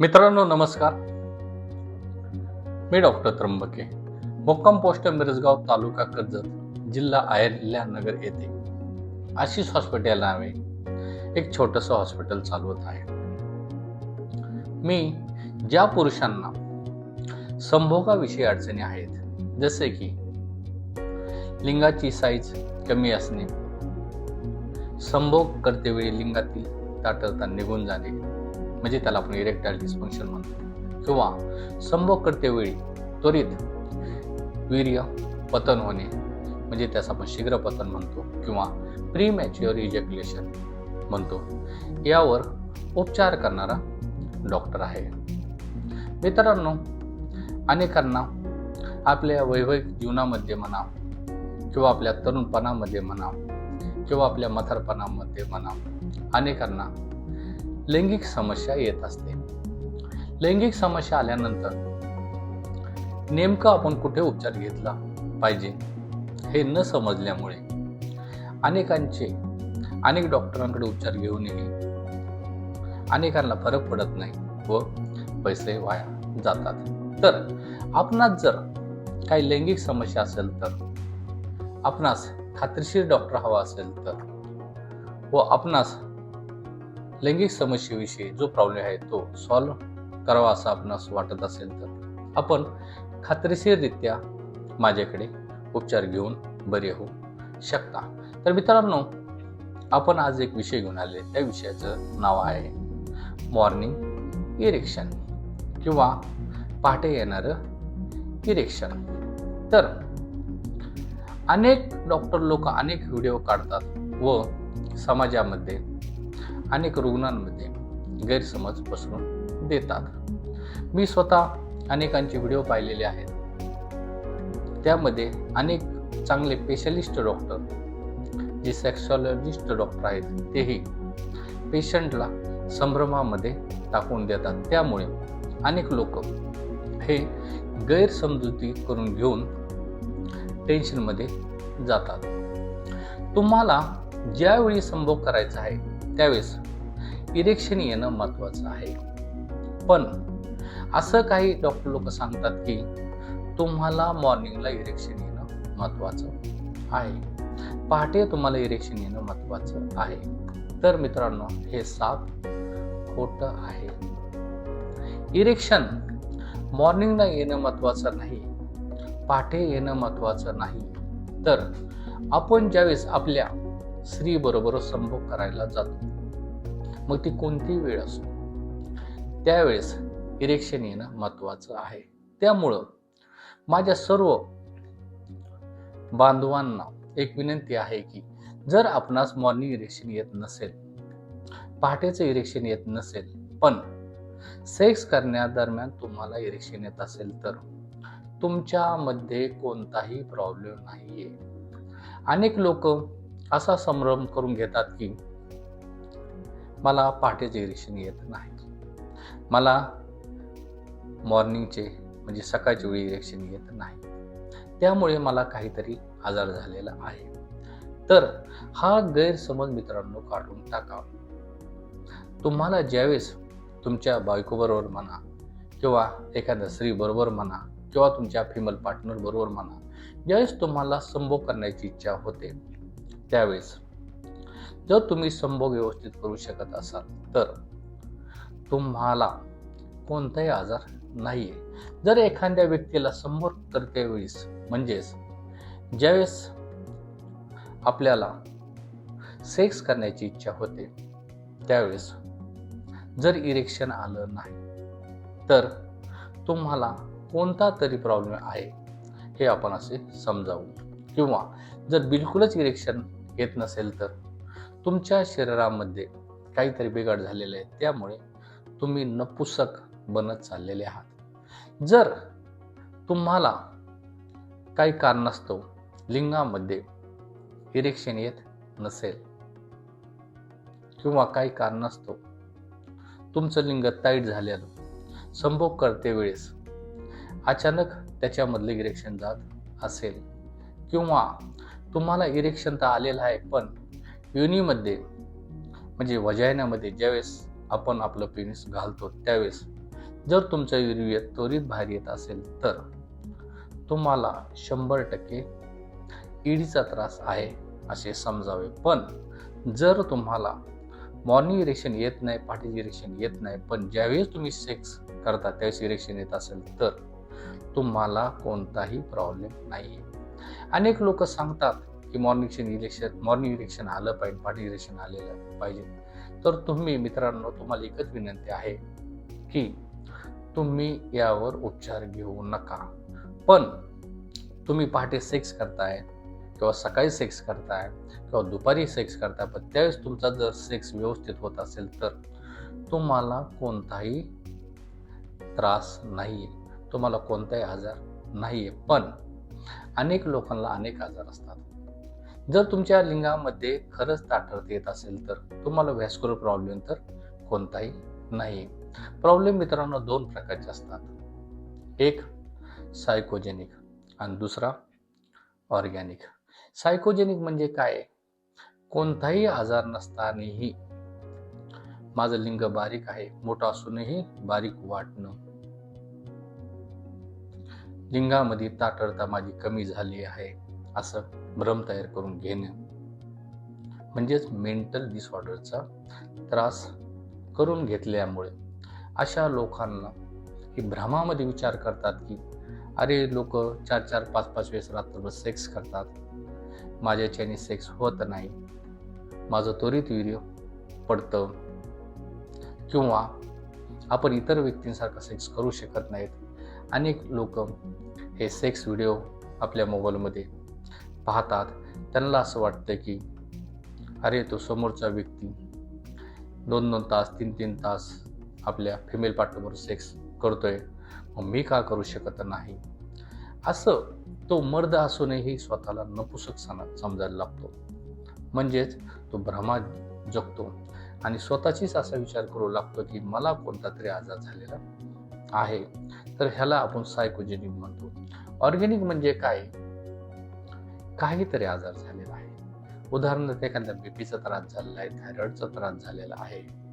मित्रांनो नमस्कार. मी डॉक्टर त्र्यंबके मुक्काम पोस्ट मिरजगाव तालुका कर्जत जिल्हा अहिल्यानगर येथे. आशिष हॉस्पिटल नावे एक छोटंसं हॉस्पिटल चालवत आहे. मी ज्या पुरुषांना संभोगाविषयी अडचणी आहेत जसे की लिंगाची साईज कमी असणे संभोग करतेवेळी लिंगातील ताटरता निघून जाणे म्हणजे त्याला आपण इरेक्टाईल डिस्फंक्शन म्हणतो. किंवा संभोग करतेवेळी त्वरित वीर्य पतन होणे म्हणजे त्यास आपण शीघ्र पतन म्हणतो किंवा प्री मॅच्युअर इजॅक्युलेशन म्हणतो. यावर उपचार करणारा डॉक्टर आहे. मित्रांनो अनेकांना आपल्या वैवाहिक जीवनामध्ये म्हणा किंवा आपल्या तरुणपणामध्ये म्हणा किंवा आपल्या मथारपणामध्ये म्हणा अनेकांना लैंगिक समस्या येत असते. लैंगिक समस्या आल्यानंतर नेमकं आपण कुठे उपचार घेतला पाहिजे हे न समजल्यामुळे अनेकांचे अनेक डॉक्टरांकडे उपचार घेऊनही अनेकांना फरक पडत नाही व पैसे वाया जातात. तर आपणास जर काही लैंगिक समस्या असेल तर आपणास खात्रीशीर डॉक्टर हवा असेल तर व आपणास लैंगिक समस्येविषयी जो प्रॉब्लेम आहे तो सॉल्व्ह करावा असं आपणास वाटत असेल तर. आपण खात्रीशीररित्या माझ्याकडे उपचार घेऊन बरे होऊ शकता. तर मित्रांनो आपण आज एक विषय घेऊन आले त्या विषयाचं नाव आहे मॉर्निंग इरेक्शन किंवा पहाटे येणारं इरेक्शन तर अनेक डॉक्टर लोक अनेक व्हिडिओ काढतात व समाजामध्ये अनेक रुग्णांमध्ये गैरसमज पसरून देतात. मी स्वतः अनेकांचे व्हिडिओ पाहिलेले आहेत. त्यामध्ये अनेक चांगले स्पेशलिस्ट डॉक्टर जे सेक्सॉलॉजिस्ट डॉक्टर आहेत तेही पेशंटला संभ्रमामध्ये टाकून देतात. त्यामुळे अनेक लोक हे गैरसमजुती करून घेऊन टेन्शनमध्ये जातात. तुम्हाला ज्यावेळी संभोग करायचा आहे त्यावेळेस इरेक्शन येणं महत्त्वाचं आहे. पण असं काही डॉक्टर लोक सांगतात की तुम्हाला मॉर्निंगला इरेक्शन येणं महत्त्वाचं आहे. पहाटे तुम्हाला इरेक्शन येणं महत्त्वाचं आहे. तर मित्रांनो हे साप खोट आहे. इरेक्शन मॉर्निंगला येणं महत्त्वाचं नाही पहाटे येणं महत्त्वाचं नाही. तर आपण ज्यावेळेस आपल्या स्त्रीबरोबर संभोग करायला जातो मग ती कोणती वेळ असो. त्यावेळेस इरेक्शन येणं महत्वाचं आहे. त्यामुळं माझ्या सर्व बांधवांना एक विनंती आहे की जर आपणास मॉर्निंग इरेक्शन येत नसेल पहाटेचं इरेक्शन येत नसेल पण सेक्स करण्यादरम्यान तुम्हाला इरेक्शन येत असेल तर तुमच्यामध्ये कोणताही प्रॉब्लेम नाहीये. अनेक लोक असा संभ्रम करून घेतात की मला पहाटेचे इरेक्शन येत नाही. मला मॉर्निंगचे म्हणजे सकाळच्या वेळी इरेक्शन येत नाही. त्यामुळे मला काहीतरी आजार झालेला आहे. तर हा गैरसमज मित्रांनो काढून टाकावा तुम्हाला ज्यावेळेस तुमच्या बायकोबरोबर म्हणा किंवा एखाद्या स्त्रीबरोबर म्हणा किंवा तुमच्या फिमेल पार्टनरबरोबर म्हणा ज्यावेळेस तुम्हाला संभोग करण्याची इच्छा होते त्यावेळेस जर तुम्ही संभोग व्यवस्थित करू शकत असाल तर तुम्हाला कोणताही आजार नाही आहे जर एखाद्या व्यक्तीला संभोग करते वेळेस म्हणजेच ज्यावेळेस आपल्याला सेक्स करण्याची इच्छा होते त्यावेळेस जर इरेक्शन आलं नाही तर तुम्हाला कोणता तरी प्रॉब्लेम आहे हे आपण असे समजावू किंवा जर बिलकुलच इरेक्शन येत नसेल तर तुमच्या शरीरामध्ये काहीतरी बिघाड झालेले आहे त्यामुळे तुम्ही नपुसक बनत चाललेले आहात. जर तुम्हाला काही कारणास्तव लिंगामध्ये इरेक्शन येत नसेल किंवा काही कारणास्तव तुमचं लिंग ताईट झाल्यानं संभोग करते वेळेस अचानक त्याच्यामधलं इरेक्शन जात असेल किंवा तुम्हाला इरेक्शन तर आलेलं आहे पण योनीमध्ये म्हणजे वजायनामध्ये ज्यावेळेस आपण आपलं पेनिस घालतो त्यावेळेस जर तुमचं युरिया त्वरित बाहेर येत असेल तर तुम्हाला शंभर टक्के ईडीचा त्रास आहे असे समजावे. पण जर तुम्हाला मॉर्निंग इरेक्शन येत नाही पाठीचे इरेक्शन येत नाही पण ज्यावेळेस तुम्ही सेक्स करता त्यावेळेस इरेक्शन येत असेल तर तुम्हाला कोणताही प्रॉब्लेम नाही अनेक लोक सांगतात की मॉर्निंगशन इलेक्शन मॉर्निंग इरेक्शन आलं पाहिजे पार्टी इलेक्शन आलेलं पाहिजे. तर तुम्ही मित्रांनो तुम्हाला एकच विनंती आहे की तुम्ही यावर उपचार घेऊ नका. पण तुम्ही पहाटे सेक्स करताय किंवा सकाळी सेक्स करताय किंवा दुपारी सेक्स करताय पण त्यावेळेस तुमचा जर सेक्स व्यवस्थित होत असेल तर तुम्हाला कोणताही त्रास नाही आहे तुम्हाला कोणताही आजार नाही आहे पण अनेक लोकांना अनेक आजार असतात. जर तुमच्या लिंगामध्ये खरंच ताठरत येत असेल तर तुम्हाला व्हॅस्क्युलर प्रॉब्लेम तर कोणताही नाही प्रॉब्लेम मित्रांनो दोन प्रकारचे असतात. एक सायकोजेनिक आणि दुसरा ऑर्गॅनिक. सायकोजेनिक म्हणजे काय? कोणताही आजार नसतानाही माझं लिंग बारीक आहे मोठं असूनही बारीक वाटणं. लिंगामध्ये ताटरता माझी कमी झाली आहे असं भ्रम तयार करून घेणं. म्हणजेच मेंटल डिसऑर्डरचा त्रास करून घेतल्यामुळे अशा लोकांना ही भ्रमामध्ये विचार करतात की अरे लोक चार चार पाच पाच वेळेस रात्रभर सेक्स करतात. माझ्याच्याने सेक्स होत नाही. माझं त्वरित व्हिडिओ पडतं. किंवा आपण इतर व्यक्तींसारखं सेक्स करू शकत नाहीत. अनेक लोक हे सेक्स व्हिडिओ आपल्या मोबाईलमध्ये पाहतात. त्यांना असं वाटतं की अरे तो समोरचा व्यक्ती दोन दोन तास तीन तीन तास आपल्या फिमेल पार्टनरबरोबर सेक्स करतोय. मग मी का करू शकत नाही? असं तो मर्द असूनही स्वतःला नपुसक समजायला लागतो. म्हणजेच तो भ्रमात जगतो. आणि स्वतःचीच असा विचार करू लागतो की मला कोणता तरी आजार झालेला आहे. तर ह्याला आपण सायकोजेनिक म्हणतो. ऑर्गेनिक म्हणजे काय? काहीतरी आजार झालेला आहे. उदाहरणार्थ एखाद्या बीपीचा त्रास झालेला आहे थायरॉइडचा त्रास झालेला आहे.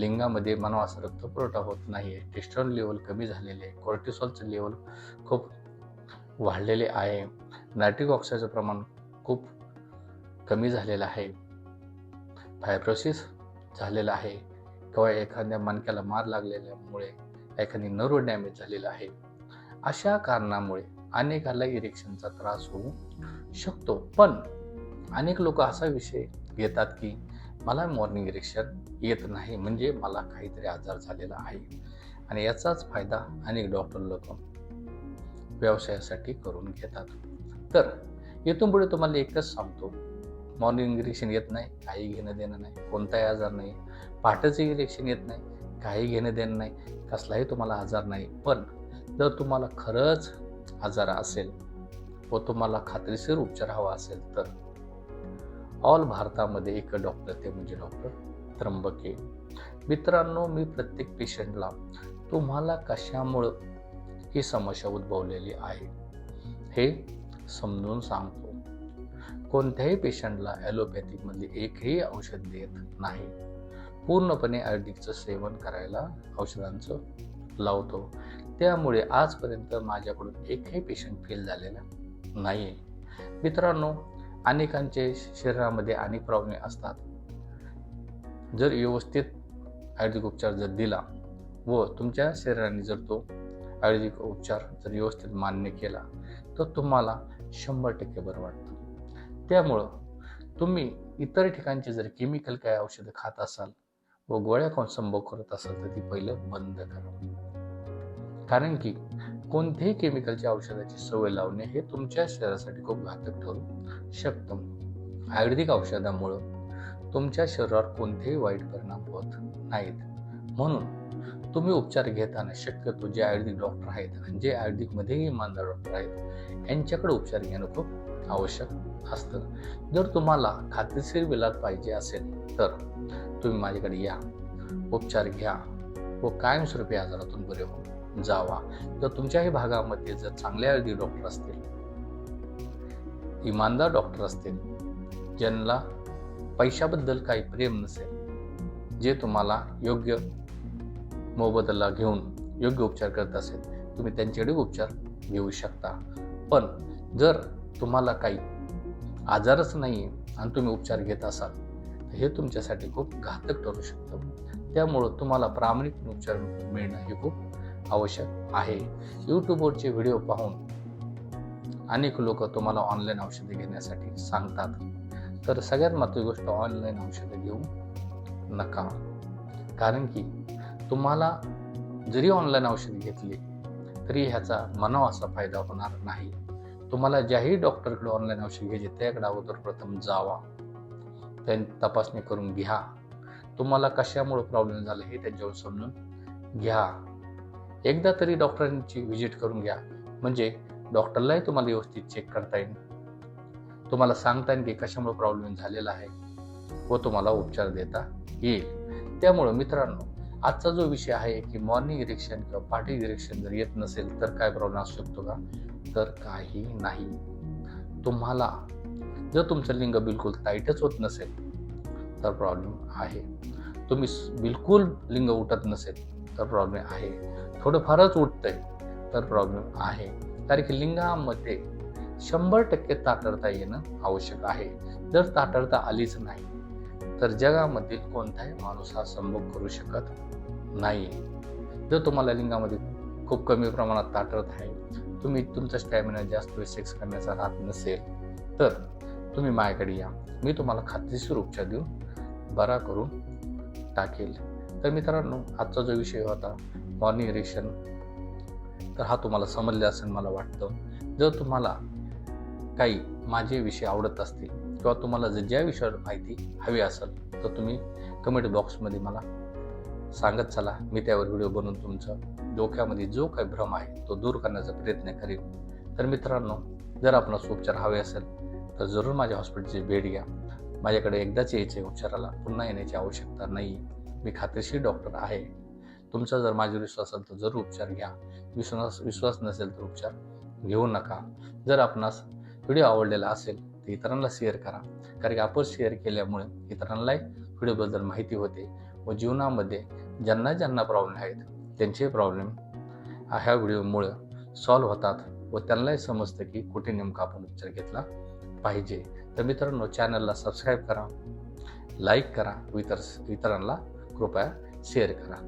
लिंगामध्ये मानवास रक्तपुरवठा होत नाही आहे टेस्टॉन लेवल कमी झालेले आहे. कोर्टिसॉलचं लेवल खूप वाढलेले आहे. नायट्रिक ऑक्साईडचं प्रमाण खूप कमी झालेलं आहे. फायब्रोसिस झालेलं आहे. किंवा एखाद्या मणक्याला मार लागलेल्यामुळे एखादी नर्व डॅमेज झालेला आहे. अशा कारणामुळे अनेकाला इरेक्शनचा त्रास होऊ शकतो. पण अनेक लोक असा विषय घेतात की मला मॉर्निंग इरेक्शन येत नाही म्हणजे मला काहीतरी आजार झालेला आहे. आणि याचाच फायदा अनेक डॉक्टर लोक व्यवसायासाठी करून घेतात. तर येथून पुढे तुम्हाला एकच सांगतो. मॉर्निंग इरेक्शन येत नाही काही घेणं देणं नाही कोणताही आजार नाही. पहाटेचं इरेक्शन येत नाही काही घेणं देणं नाही. कसलाही तुम्हाला आजार नाही. पण जर तुम्हाला खरंच आजार असेल व तुम्हाला खात्रीशीर उपचार हवा असेल तर. ऑल भारतामध्ये एक डॉक्टर ते म्हणजे डॉक्टर त्र्यंबके. मित्रांनो मी प्रत्येक पेशंटला तुम्हाला कशामुळं ही समस्या उद्भवलेली आहे हे समजून सांगतो. कोणत्याही पेशंटला ॲलोपॅथीमध्ये एकही औषध देत नाही. पूर्णपणे आयुर्वेदिकचं सेवन करायला औषधांचं लावतो. त्यामुळे आजपर्यंत माझ्याकडून एकही पेशंट फेल झालेला नाही आहे मित्रांनो अनेकांचे शरीरामध्ये अनेक प्रॉब्लेम असतात. जर व्यवस्थित आयुर्वेदिक उपचार जर दिला व तुमच्या शरीराने जर तो आयुर्वेदिक उपचार जर व्यवस्थित मान्य केला तर तुम्हाला शंभर टक्के बरं वाटतं. त्यामुळं तुम्ही इतर ठिकाणचे जर केमिकल काय औषधं खात असाल व गोळ्या कोण संभव करत असाल तर ती पहिलं बंद करा. कारण की कोणत्याही केमिकलच्या औषधाची सवय लावणे हे तुमच्या शरीरासाठी खूप घातक ठरू शकतं. आयुर्वेदिक औषधामुळं तुमच्या शरीरावर कोणतेही वाईट परिणाम होत नाहीत. म्हणून तुम्ही उपचार घेताना शक्यतो जे आयुर्वेदिक डॉक्टर आहेत आणि जे आयुर्वेदिकमध्येही इमानदार डॉक्टर आहेत यांच्याकडे उपचार घेणं खूप आवश्यक असतं. जर तुम्हाला खात्रीशीर विलाज पाहिजे असेल तर तुम्ही माझ्याकडे या. उपचार घ्या व कायमस्वरूपी आजारातून बरे होऊ जावा. किंवा तुमच्याही भागामध्ये जर चांगल्या हळदी डॉक्टर असतील इमानदार डॉक्टर असतील ज्यांना पैशाबद्दल काही प्रेम नसेल जे तुम्हाला योग्य मोबदला घेऊन योग्य उपचार करत असेल तुम्ही त्यांच्याकडे उपचार घेऊ शकता. पण जर तुम्हाला काही आजारच नाही आहे आणि तुम्ही उपचार घेत असाल तर हे तुमच्यासाठी खूप घातक ठरू शकतं. त्यामुळं तुम्हाला प्रामाणिक उपचार मिळणं हे खूप आवश्यक आहे. यूट्यूबवरचे व्हिडिओ पाहून अनेक लोक तुम्हाला ऑनलाईन औषधे घेण्यासाठी सांगतात. तर सगळ्यात महत्त्वाची गोष्ट ऑनलाईन औषधे घेऊ नका. कारण की तुम्हाला जरी ऑनलाईन औषध घेतली तरी ह्याचा मनाव असा फायदा होणार नाही. तुम्हाला ज्याही डॉक्टरकडे ऑनलाईन औषध घ्यायचे त्याकडे अगोदर प्रथम जावा. त्यांनी तपासणी करून घ्या. तुम्हाला कशामुळे प्रॉब्लेम झाला हे त्यांच्यावर समजून घ्या. एकदा तरी डॉक्टरांची व्हिजिट करून घ्या. म्हणजे डॉक्टरलाही तुम्हाला व्यवस्थित चेक करता येईल. तुम्हाला सांगता येईल की कशामुळे प्रॉब्लेम झालेला आहे. व तुम्हाला उपचार देता येईल. त्यामुळं मित्रांनो आजचा जो विषय आहे की मॉर्निंग इरेक्शन किंवा पार्टी इरेक्शन जर येत नसेल तर काय प्रॉब्लेम असू शकतो का? तर काही नाही. तुम्हाला जर तुमचं लिंग बिलकुल टाईटच होत नसेल तर प्रॉब्लेम आहे. तुम्ही बिलकुल लिंग उठत नसेल तर प्रॉब्लेम आहे. थोडंफारच उठतंय. तर प्रॉब्लेम आहे. कारण की लिंगामध्ये शंभर टक्के ताटरता येणं आवश्यक आहे. जर ताटरता आलीच नाही तर जगामधील कोणताही माणूस हा संभोग करू शकत नाही. जर तुम्हाला लिंगामध्ये खूप कमी प्रमाणात ताटरत आहे तुम्ही तुमचा स्टॅमिना जास्त वेळ सेक्स करण्याचा राहत नसेल तर तुम्ही माझ्याकडे या. मी तुम्हाला खात्रीशीर उपचार देऊन बरा करून टाकेल. तर मित्रांनो आजचा जो विषय होता मॉर्निंग इरेक्शन तर हा तुम्हाला समजले असेल मला वाटतं. जर तुम्हाला काही माझे विषय आवडत असतील किंवा तुम्हाला जर ज्या विषयावर माहिती हवी असेल तर तुम्ही कमेंट बॉक्समध्ये मला सांगत चला. मी त्यावर व्हिडिओ बनवून तुमचं डोक्यामध्ये जो काही भ्रम आहे तो दूर करण्याचा प्रयत्न करेन. तर मित्रांनो जर आपणास उपचार हवे असेल तर जरूर माझ्या हॉस्पिटलची भेट घ्या. माझ्याकडे एकदाच यायचे उपचाराला. पुन्हा येण्याची आवश्यकता नाही मी खात्रीशीर डॉक्टर आहे. तुमचा जर माझ्यावर विश्वास असेल तर जरूर उपचार घ्या. विश्वास विश्वास नसेल तर उपचार घेऊ नका. जर आपणास व्हिडिओ आवडलेला असेल तर इतरांना शेअर करा. कारण की आपण शेअर केल्यामुळे इतरांनाही व्हिडिओबद्दल माहिती होते व जीवनामध्ये ज्यांना ज्यांना प्रॉब्लेम आहेत त्यांचे प्रॉब्लेम ह्या व्हिडिओमुळं सॉल्व्ह होतात व त्यांनाही समजतं की कुठे नेमका आपण उपचार घेतला पाहिजे. तर मित्रांनो चॅनलला सबस्क्राईब करा लाईक करा व इतर इतरांना कृपया शेअर करा.